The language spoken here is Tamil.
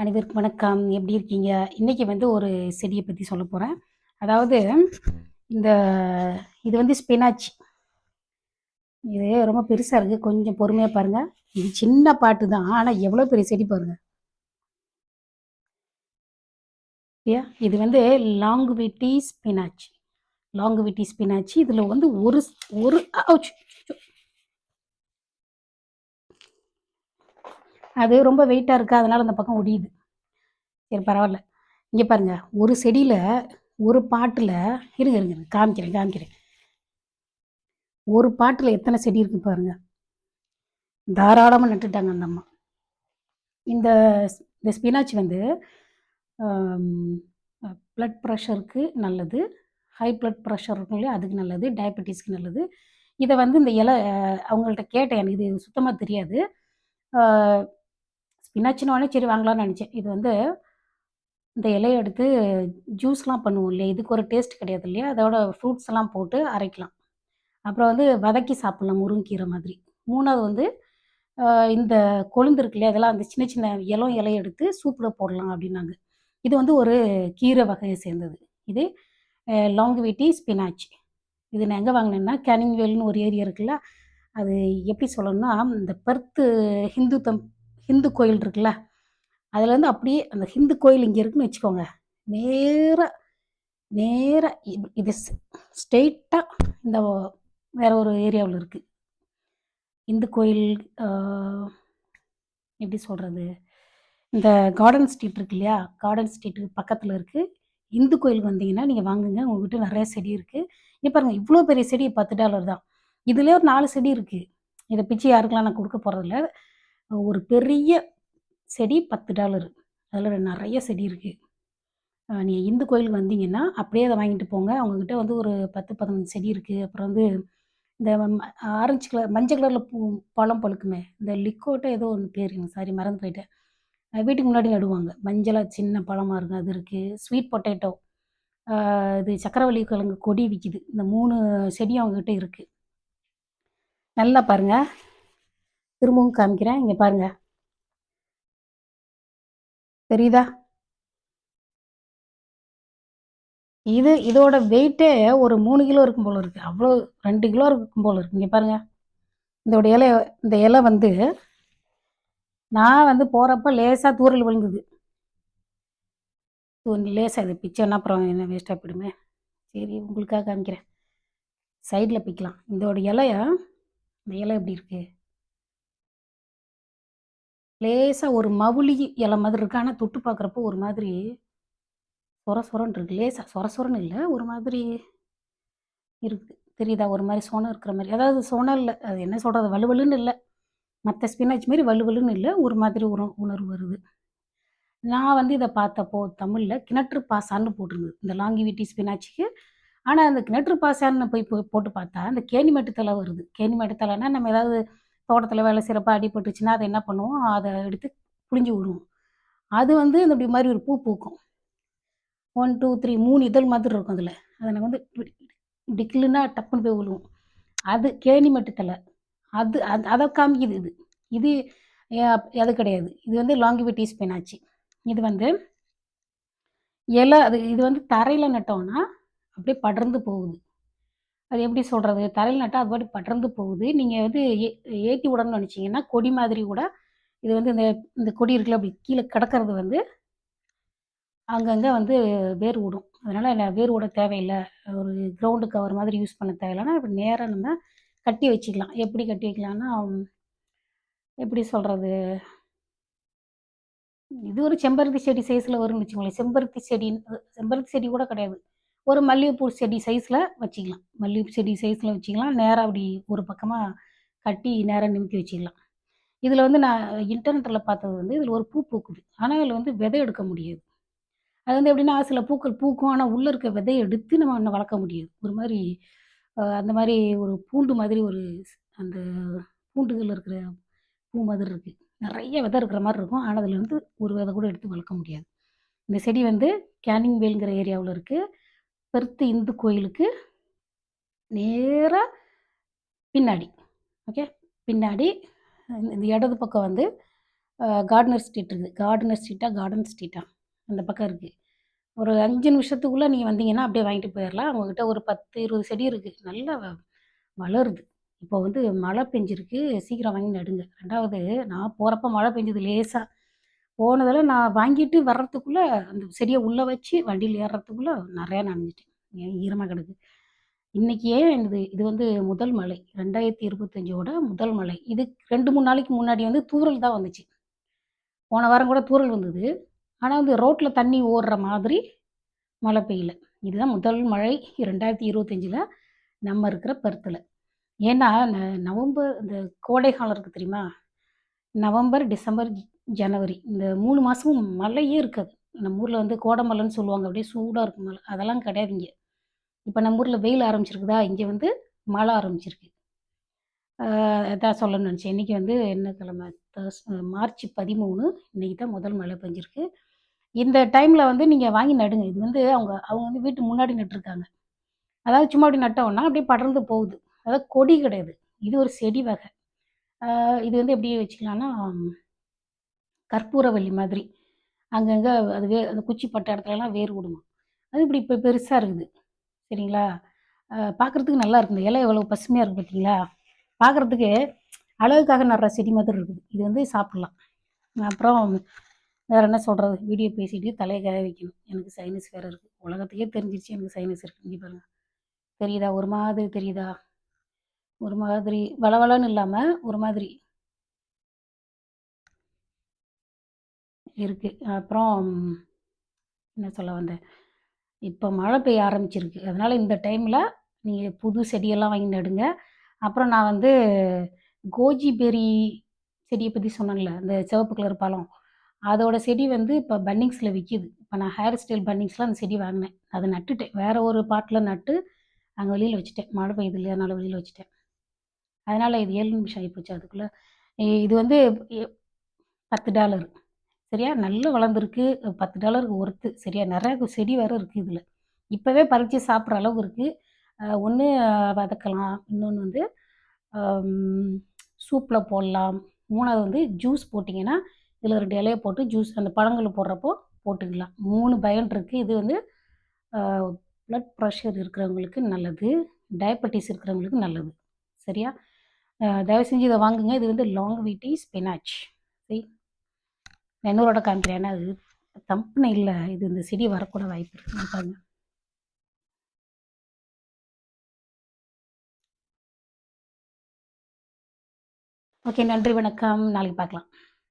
அனைவருக்கும் வணக்கம். எப்படி இருக்கீங்க? இன்னைக்கு வந்து ஒரு செடியை பத்தி சொல்லப் போறேன். அதாவது இந்த இது வந்து ஸ்பினாச். இது ரொம்ப பெருசா இருக்கு. கொஞ்சம் பொறுமையா பாருங்க. இது சின்ன பாட்டு தான். ஆனா எவ்வளோ பெரிய செடி பாருங்க. சரியா? இது வந்து லாங்குவிட்டி ஸ்பினாச். Longevity spinach. இதுல வந்து ஒரு ஒரு அது ரொம்ப வெயிட்டாக இருக்கா, அதனால் அந்த பக்கம் ஒடியுது. சரி பரவாயில்ல இங்கே பாருங்க. ஒரு செடியில் ஒரு பாட்டில் இருங்க, இருங்க, காமிக்கிறேன், காமிக்கிறேன். ஒரு பாட்டில் எத்தனை செடி இருக்கு பாருங்க. தாராளமாக நட்டுட்டாங்க அந்த அம்மா. இந்த ஸ் இந்த ஸ்பினாச் வந்து ப்ளட் ப்ரெஷருக்கு நல்லது. ஹை ப்ளட் ப்ரெஷர் இருக்கும் இல்லையா? அதுக்கு நல்லது. டயபெட்டிஸ்க்கு நல்லது. இதை வந்து இந்த இலை அவங்கள்ட்ட கேட்டேன். எனக்கு இது சுத்தமாக தெரியாது. ஆ உடனே சரி வாங்கலாம்னு நினச்சேன் இது வந்து இந்த இலையை எடுத்து ஜூஸ்லாம் பண்ணுவோம் இல்லையா? இதுக்கு ஒரு டேஸ்ட் கிடையாது இல்லையா? அதோட ஃப்ரூட்ஸ் எல்லாம் போட்டு அரைக்கலாம். அப்புறம் வந்து வதக்கி சாப்பிட்லாம் முருங்கக்கீரை மாதிரி. மூணாவது வந்து இந்த கொழுந்து இருக்கு இல்லையா? அதெல்லாம் அந்த சின்ன சின்ன இலம் இலையை எடுத்து சூப்பில் போடலாம் அப்படின்னாங்க இது வந்து ஒரு கீரை வகையை சேர்ந்தது. இது அ லாங்குவிட்டி ஸ்பினாச். இது நான் எங்கே வாங்கினேன்னா கேனிங்வேல்னு ஒரு ஏரியா இருக்குல்ல, அது எப்படி சொல்லணும்னா, இந்த பெர்த்து ஹிந்துத்தம் ஹிந்து கோயில் இருக்குல்ல, அதுலேருந்து அப்படியே அந்த ஹிந்து கோயில் இங்கே இருக்குன்னு வச்சுக்கோங்க. நேராக நேராக இது ஸ்ட்ரெயிட்டாக இந்த வேற ஒரு ஏரியாவில் இருக்குது இந்து கோயில் எப்படி சொல்கிறது இந்த கார்டன் ஸ்ட்ரீட் இருக்கு இல்லையா? கார்டன் ஸ்ட்ரீட்டுக்கு பக்கத்தில் இருக்குது இந்து கோயிலுக்கு வந்தீங்கன்னா, நீங்கள் வாங்குங்க. உங்ககிட்ட நிறைய செடி இருக்குது இப்போ பாருங்கள் இவ்வளோ பெரிய செடி $10 தான். இதுலேயே ஒரு நாலு செடி இருக்குது இதை பிச்சு யாருக்கெல்லாம் நான் கொடுக்க போகிறதில்ல ஒரு பெரிய செடி பத்து டாலர் அதில் நிறைய செடி இருக்குது நீங்கள் இந்து கோயிலுக்கு வந்தீங்கன்னா, அப்படியே அதை வாங்கிட்டு போங்க. அவங்கக்கிட்ட வந்து ஒரு 10, 15 செடி இருக்குது அப்புறம் வந்து இந்த ஆரஞ்சு கலர் மஞ்சள் கலரில் பூ பழம் பழுக்குமே, இந்த லிக்கோட்டோ ஏதோ ஒன்று பேரு எனக்கு சாரி மறந்து போயிட்டேன். வீட்டுக்கு முன்னாடி நடுவாங்க. மஞ்சளாக சின்ன பழமாக இருக்கும். அது இருக்குது ஸ்வீட் பொட்டேட்டோ இது சக்கரவள்ளி கிழங்கு கொடி விற்கிது இந்த மூணு செடியும் அவங்ககிட்ட இருக்குது நல்லா பாருங்கள் திரும்பவும் காமிக்கிறேன். இங்கே பாருங்க. தெரியுதா? இது இதோட வெயிட்டே ஒரு மூணு கிலோ இருக்கும் போல இருக்கு. அவ்வளோ ரெண்டு கிலோ இருக்கும் போல இருக்கு. இங்கே பாருங்க. இதோட இலை இந்த இலை வந்து நான் வந்து போகிறப்ப லேசாக தூறல் விழுந்தது. லேசாக இது பிச்சைன்னா அப்புறம் என்ன வேஸ்ட்டாக போயிடுமே. சரி உங்களுக்காக காமிக்கிறேன். சைடில் பிக்கலாம். இதோட இலைய இந்த இலை எப்படி இருக்குது லேசாக ஒரு மவுலி இலை மாதிரி இருக்கு. ஆனால் தொட்டு பார்க்குறப்போ ஒரு மாதிரி சொர சொரன்னு இருக்கு. லேசா சொர சொரன்னு இல்லை ஒரு மாதிரி இருக்கு. தெரியுதா? ஒரு மாதிரி சோனம் இருக்கிற மாதிரி அதாவது சோனம் இல்லை அது என்ன சொல்கிறது வலுவலுன்னு இல்லை மற்ற ஸ்பினாச் மாரி வலுவலுன்னு இல்லை ஒரு மாதிரி ஒரு உணர்வு வருது. நான் வந்து இதை பார்த்தப்போ தமிழில் கிணற்று பாசான்னு போட்டிருந்தது. இந்த லாங்கிவிட்டி ஸ்பினாச்சுக்கு. ஆனால் அந்த கிணற்று பாசான்னு போய் போ போட்டு பார்த்தா, அந்த கேணி தழை வருது. கேணிமேட்டு தழைன்னா நம்ம ஏதாவது தோட்டத்தில் வேலை சிறப்பாக அடிபட்டுச்சுன்னா, அதை என்ன பண்ணுவோம்? அதை எடுத்து புழிஞ்சு விடுவோம். அது வந்து இந்த இப்படி மாதிரி ஒரு பூ பூக்கும். 1, 2, 3 3 இதழ் மாதிரி இருக்கும் அதில் அதை வந்து டிக்கிலுன்னா டப்புன்னு போய் விழுவோம் அது கேணி தழை. அது அது அதை காமிக்குது இது. இது அது கிடையாது. இது வந்து லாங்குவிட்டி ஸ்பினாச். இது வந்து இலை அது இது வந்து தரையில் நட்டோம்னா, அப்படியே படர்ந்து போகுது. அது எப்படி சொல்கிறது தரையில் நட்டால் அது பாட்டு படர்ந்து போகுது. நீங்கள் வந்து ஏ ஏற்றி விடணும்னு நினச்சிங்கன்னா கொடி மாதிரி கூட இது வந்து இந்த இந்த கொடி இருக்குல்ல, அப்படி கீழே கிடக்கிறது வந்து அங்கங்கே வந்து வேர் விடும். அதனால் என்ன வேர் விட தேவையில்லை ஒரு கிரவுண்டு கவர் மாதிரி யூஸ் பண்ண தேவையில்லைன்னா இப்படி நேராக நம்ம கட்டி வச்சுக்கலாம். எப்படி கட்டி வைக்கலாம்னா, எப்படி சொல்கிறது இது ஒரு செம்பருத்தி செடி சைஸில் வரும்னு வச்சுக்கோங்களேன். செம்பருத்தி செடின்னு செம்பருத்தி செடி கூட கிடையாது. ஒரு மல்லிகைப்பூ செடி சைஸில் வச்சுக்கலாம். மல்லிகைப்பூ செடி சைஸில் வச்சுக்கலாம். நேராக அப்படி ஒரு பக்கமாக கட்டி நேராக நிமித்தி வச்சுக்கலாம். இதில் வந்து நான் இன்டர்நெட்டில் பார்த்தது வந்து, இதில் ஒரு பூ பூக்குது. ஆனால் இதில் வந்து விதை எடுக்க முடியாது. அது வந்து எப்படின்னா, சில பூக்கள் பூக்கும். ஆனால் உள்ளே இருக்க விதை எடுத்து நம்ம இன்னும் வளர்க்க முடியாது. ஒரு மாதிரி அந்த மாதிரி ஒரு பூண்டு மாதிரி ஒரு அந்த பூண்டுகள் இருக்கிற பூ மாதிரி இருக்குது நிறைய விதை இருக்கிற மாதிரி இருக்கும். ஆனால் அதில் வந்து ஒரு விதை கூட எடுத்து வளர்க்க முடியாது. இந்த செடி வந்து கேனிங் வேல்ங்கிற ஏரியாவில் இருக்குது பெருத்து இந்து கோயிலுக்கு நேராக பின்னாடி. ஓகே. பின்னாடி இந்த இடது பக்கம் வந்து கார்டனர் ஸ்ட்ரீட் இருக்குது கார்டனர் ஸ்ட்ரீட்டாக கார்டன் ஸ்ட்ரீட்டாக அந்த பக்கம் இருக்குது ஒரு அஞ்சு நிமிஷத்துக்குள்ளே நீங்கள் வந்தீங்கன்னா அப்படியே வாங்கிட்டு போயிடலாம் அவங்கக்கிட்ட ஒரு பத்து இருபது செடி இருக்குது நல்லா வ- வளருது. இப்போ வந்து மழை பெஞ்சிருக்கு. சீக்கிரம் வாங்கி நடுங்க. ரெண்டாவது நான் போகிறப்ப மழை பெஞ்சது லேசாக போனதில் நான் வாங்கிட்டு வர்றதுக்குள்ளே அந்த செடியை உள்ளே வச்சு வண்டியில் ஏறுறதுக்குள்ளே நிறையா நனைஞ்சிட்டேன். ஈரமாக கிடக்கு. இன்றைக்கி ஏன் இது இது வந்து முதல் மழை. ரெண்டாயிரத்தி இருபத்தஞ்சோட முதல் மழை. இது ரெண்டு மூணு நாளைக்கு முன்னாடி வந்து தூரல் தான் வந்துச்சு. போன வாரம் கூட தூறல் வந்தது. ஆனால் வந்து ரோட்டில் தண்ணி ஓடுற மாதிரி மழை பெய்யல. இதுதான் முதல் மழை ரெண்டாயிரத்தி இருபத்தஞ்சில் நம்ம இருக்கிற பருத்தில். ஏன்னா ந- நவம்பர் இந்த கோடை காலம் இருக்குது தெரியுமா? நவம்பர் டிசம்பர் ஜனவரி. இந்த மூணு மாதமும் மழையே இருக்காது. நம்ம ஊரில் வந்து கோடமலைன்னு சொல்லுவாங்க. அப்படியே சூடாக இருக்கும் மழை. அதெல்லாம் கிடையாது இங்கே. இப்போ நம்ம ஊரில் வெயில் ஆரம்பிச்சிருக்குதா? இங்கே வந்து மழை ஆரம்பிச்சிருக்கு. அதான் சொல்லணும்னு நினச்சேன். இன்றைக்கி வந்து என்ன கிழமை? தர்ஸ் மார்ச் பதிமூணு. இன்றைக்கி தான் முதல் மழை பெஞ்சிருக்கு. இந்த டைமில் வந்து நீங்கள் வாங்கி நடுங்க. இது வந்து அவங்க அவங்க வந்து வீட்டு முன்னாடி நட்டுருக்காங்க. அதாவது சும்மா அப்படி நட்டோம்னா அப்படியே படர்ந்து போகுது. அதாவது கொடி கிடையாது. இது ஒரு செடி வகை. இது வந்து எப்படி வச்சுக்கலாம்னா கற்பூரவள்ளி மாதிரி. அங்கங்கே அது வே அந்த குச்சி பட்ட இடத்துலலாம் வேர் விடுமா அது இப்படி இப்போ பெருசாக இருக்குது. சரிங்களா? பார்க்குறதுக்கு நல்லா இருக்குது. இந்த இலை எவ்வளோ பசுமையாக இருக்குது பார்த்தீங்களா பார்க்குறதுக்கு அழகுக்காக நடுற செடி மாதிரி இருக்குது. இது வந்து சாப்பிட்லாம். அப்புறம் வேறு என்ன சொல்கிறது வீடியோ பேசிட்டு தலையை காய வைக்கணும். எனக்கு சைனஸ் வேறு இருக்குது உலகத்துக்கே தெரிஞ்சிருச்சு எனக்கு சைனஸ் இருக்குது இங்கே பாருங்கள் தெரியுதா? ஒரு மாதிரி தெரியுதா? ஒரு மாதிரி வளவளன்னு இல்லாமல் ஒரு மாதிரி இருக்குது அப்புறம் என்ன சொல்ல வந்தேன் இப்போ மழை பெய்ய ஆரம்பிச்சிருக்கு. அதனால் இந்த டைமில் நீங்கள் புது செடியெல்லாம் வாங்கி நடுங்க. அப்புறம் நான் வந்து கோஜி பெரி செடியை பற்றி சொன்னேன்ல அந்த சிவப்பு கலர் பழம். அதோட செடி வந்து இப்போ பன்னிங்ஸில் விற்கிது இப்போ நான் ஹேர் ஸ்டைல் பன்னிங்ஸில் அந்த செடி வாங்கினேன். அதை நட்டுட்டேன். வேறு ஒரு பாட்டில் நட்டு அங்கே வெளியில் வச்சுட்டேன். மழை பெய்யுது இல்லையா? அதனால் வெளியில் வச்சுட்டேன். அதனால் இது ஏழு நிமிஷம் ஆகிப்போச்சு அதுக்குள்ளே இது வந்து பத்து டாலர். சரியா நல்லா வளர்ந்துருக்கு பத்து டாலருக்கு ஒர்த்து. சரியா நிறைய செடி வேறு இருக்குது இதில். இப்போவே பறித்து சாப்பிட்ற அளவுக்கு இருக்குது ஒன்று வதக்கலாம். இன்னொன்று வந்து சூப்பில் போடலாம். மூணாவது வந்து ஜூஸ் போட்டிங்கன்னா இதில் ரெண்டு இலையை போட்டு ஜூஸ் அந்த பழங்கள் போடுறப்போ போட்டுக்கலாம். மூணு பயன் இருக்குது இது வந்து ப்ளட் ப்ரெஷர் இருக்கிறவங்களுக்கு நல்லது. டயபெட்டிஸ் இருக்கிறவங்களுக்கு நல்லது. சரியா? தயவு செஞ்சு இதை வாங்குங்க. இது வந்து லாங் வீட்டி ஸ்பினாச் நான் இன்னொருட காமிக்கிறேன் ஏன்னா அது தம்புன இல்லை. இது இந்த செடி வரக்கூட வாய்ப்பு இருக்குது பாருங்க. ஓகே நன்றி வணக்கம். நாளைக்கு பார்க்கலாம்.